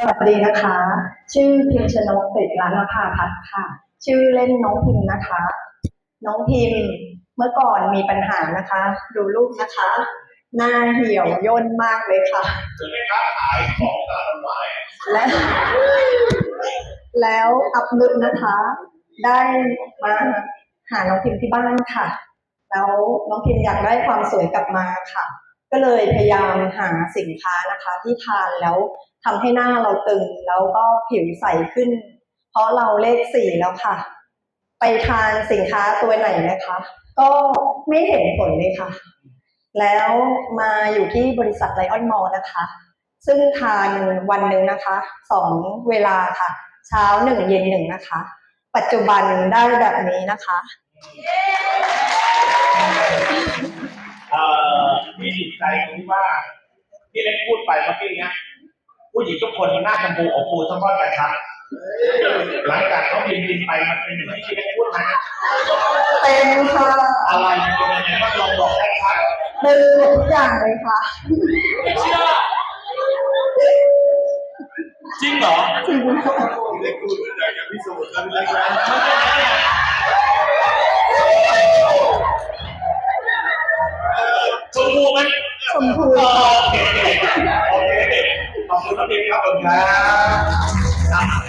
สวัสดีนะคะ ชื่อพิมชนกเอกล้านภาพัฒน์ค่ะ ชื่อเล่นน้องพิมนะคะ น้องพิมเมื่อก่อนมีปัญหานะคะ ดูรูปนะคะ หน้าเหี่ยวย่นมากเลยค่ะคือแม่ค้าขายของตลาดวายและ แล้วอับนุชนะคะ ได้มาหาน้องพิมที่บ้านค่ะ แล้วน้องพิมอยากได้ความสวยกลับมาค่ะ ก็เลยพยายามหาสินค้านะคะ ที่ทานแล้ว ทำให้หน้าเราตึงแล้วก็ผิวใสขึ้น เพราะเราเลขสี่แล้วค่ะ ไปทานสินค้าตัวไหนนะคะ ก็ไม่เห็นผลเลยค่ะ แล้วมาอยู่ที่บริษัทไลออนมอลนะคะ ซึ่งทานวันหนึ่งนะคะสองเวลาค่ะ เช้าหนึ่งเย็นหนึ่งนะคะ ปัจจุบันได้แบบนี้นะคะเอ่อมีจิตใจรงที่ว่าที่เล็กพูดไปเมื่อกี้เนี้ย ผู้หญิงทุกคนหน้าชมพูอบฟูสะท้อนกระชับ หลังจากเขาบินบินไปมันเป็นอย่างที่เล็กพูดไหมเป็นค่ะอะไรมันเป็นยังไงบ้างลองบอกได้ครับเป็นทุกอย่างเลยค่ะไม่เชื่อจริงเหรอจริงค่ะเล็กพูดอยากจะพิสูจน์แล้วเล็กนะชมพูไหมชมพูโอเคโอ เคขอบคุณครับพี่ครับผมครับ